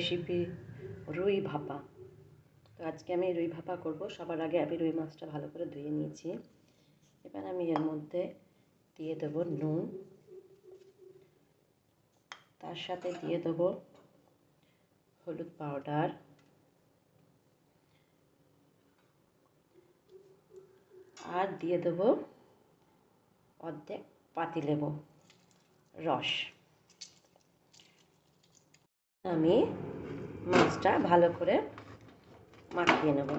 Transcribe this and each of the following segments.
Recipe রুই ভাপা। তো আজকে আমি রুই ভাপা করব। সবার আগে আমি রুই মাছটা ভালো করে ধুয়ে নিয়েছি। এবার আমি এর মধ্যে দিয়ে দেব নুন। তার সাথে দিয়ে দেব হলুদ পাউডার। আর দিয়ে দেব অর্ধেক পাতিলেবু রস। আমি মাছটা ভালো করে মাখিয়ে নেব।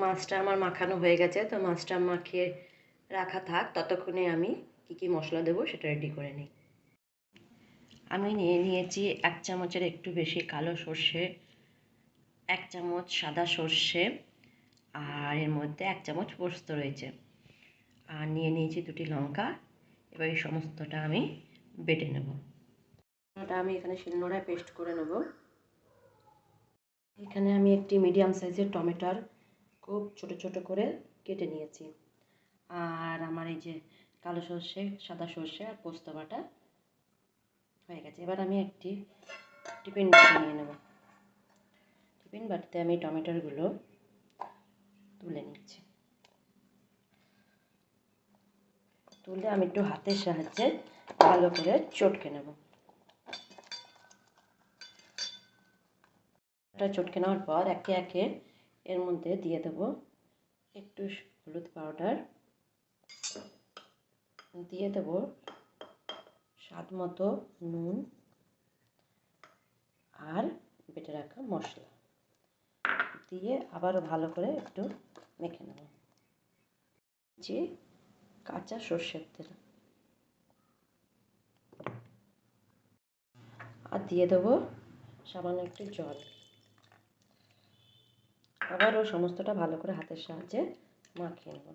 মাছটা আমার মাখানো হয়ে গেছে, তো মাছটা মাখিয়ে রাখা থাক, ততক্ষণে আমি কি কি মশলা দেবো সেটা রেডি করে নিই। আমি নিয়ে নিয়েছি এক চামচের একটু বেশি কালো সর্ষে, এক চামচ সাদা সর্ষে, আর এর মধ্যে এক চামচ পোস্ত রয়েছে। আর নিয়ে নিয়েছি দুটি লঙ্কা এবার এই সমস্তটা আমি বেটে নেব। ওটা আমি এখানে শিলনোড়ায় পেস্ট করে নেব। এখানে আমি একটি মিডিয়াম সাইজের টমেটোর খুব ছোট ছোট করে কেটে নিয়েছি। আর আমার এই যে কালো সর্ষে, সাদা সর্ষে আর পোস্ত বাটা হয়ে গেছে। এবার আমি একটি টিফিন বাটি নিয়ে নেব। টিফিন বাটিতে আমি টমেটোরগুলো তুলে নিচ্ছি। তুলে আমি একটু হাতের সাহায্যে ভালো করে চটকে নেব। এটা চটকে নেওয়ার পর একে একে এর মধ্যে দিয়ে দেব একটু হলুদ পাউডার। দিয়ে দেব স্বাদ মতো নুন আর বেটে রাখা মশলা। দিয়ে আবারও ভালো করে একটু মেখে নেব। যে কাঁচা সর্ষের তেল। আর দিয়ে দেবো সামান্য একটু জল। আবারও সমস্তটা ভালো করে হাতের সাহায্যে মাখিয়ে নেব।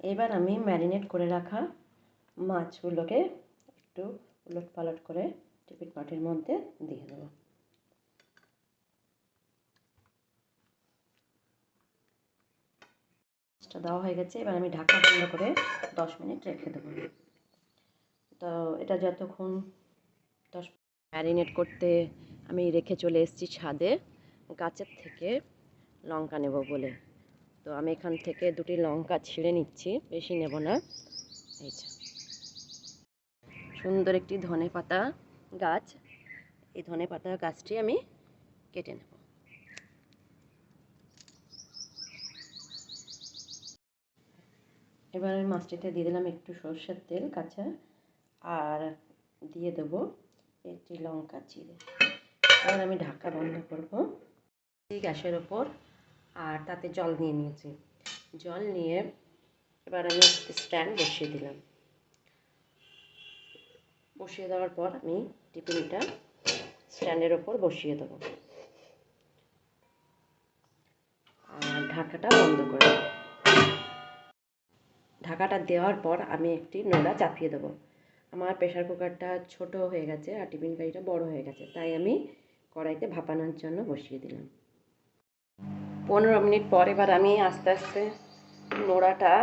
এবার আমি ম্যারিনেট করে রাখা মাছগুলোকে একটু উলট পালট করে টিফিন বাটির মধ্যে দিয়ে দেবো। মাছটা দেওয়া হয়ে গেছে। এবার আমি ঢাকা বন্ধ করে দশ মিনিট রেখে দেবো। তো এটা যতক্ষণ দশ ম্যারিনেট করতে আমি রেখে চলে এসেছি ছাদে, গাছের থেকে লঙ্কা নেব বলে। তো আমি এখান থেকে দুটি লঙ্কা ছিঁড়ে নিচ্ছি, বেশি নেব না। এই সুন্দর একটি ধনে পাতা গাছ। এই ধনে পাতা গাছটি আমি কেটে নেব। এবার আমি মাছটিতে দিয়ে দিলাম একটু সর্ষের তেল, কাঁচা, আর দিয়ে দেব একটি লঙ্কা চিড়ে। এবার আমি ঢাকা বন্ধ করব। গ্যাসের ওপর, আর তাতে জল নিয়ে নিয়েছি। জল নিয়ে এবার আমি স্ট্যান্ড বসিয়ে দিলাম। বসিয়ে দেওয়ার পর আমি টিফিনটা স্ট্যান্ডের ওপর বসিয়ে দেবো। আর ঢাকাটা বন্ধ করে দেবো। ঢাকাটা দেওয়ার পর আমি একটি নোড়া চাপিয়ে দেবো। আমার প্রেশার কুকারটা ছোট হয়ে গেছে আর টিফিন কারিটা বড় হয়ে গেছে, তাই আমি কড়াইতে ভাপানোর জন্য বসিয়ে দিলাম। পনেরো মিনিট পর এবার আমি আস্তে আস্তে নোড়াটা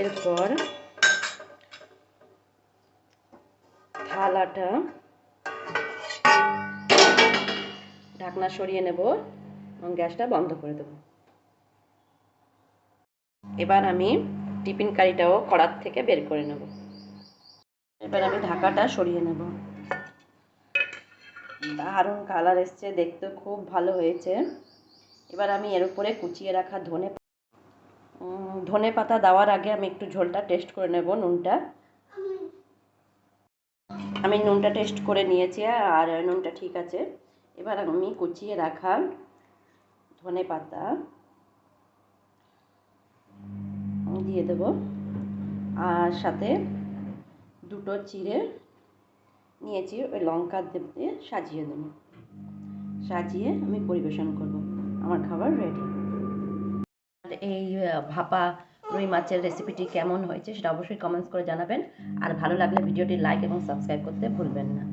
এরপর থালাটা ঢাকনা সরিয়ে নেব এবং গ্যাসটা বন্ধ করে দেবো। এবার আমি টিফিন কারিটাও কড়ার থেকে বের করে নেব। এবার আমি ঢাকাটা সরিয়ে নেব। দারুণ কালার এসছে, দেখতে খুব ভালো হয়েছে। এবার আমি এর উপরে কুচিয়ে রাখা ধনে ধনে পাতা দেওয়ার আগে আমি একটু ঝোলটা টেস্ট করে নেব নুনটা। আমি নুনটা টেস্ট করে নিয়েছি আর নুনটা ঠিক আছে। এবার আমি কুচিয়ে রাখা ধনে পাতা। দিয়ে দেব। আর সাথে দুটো চিড়ে নিয়েছি, ওই লঙ্কা দিয়ে সাজিয়ে দেবো। সাজিয়ে আমি পরিবেশন করব। আমার খাবার রেডি এই ভাপা রুই মাছের রেসিপিটি কেমন হয়েছে সেটা অবশ্যই কমেন্টস করে জানাবেন। আর ভালো লাগলে ভিডিওটি লাইক এবং সাবস্ক্রাইব করতে ভুলবেন না।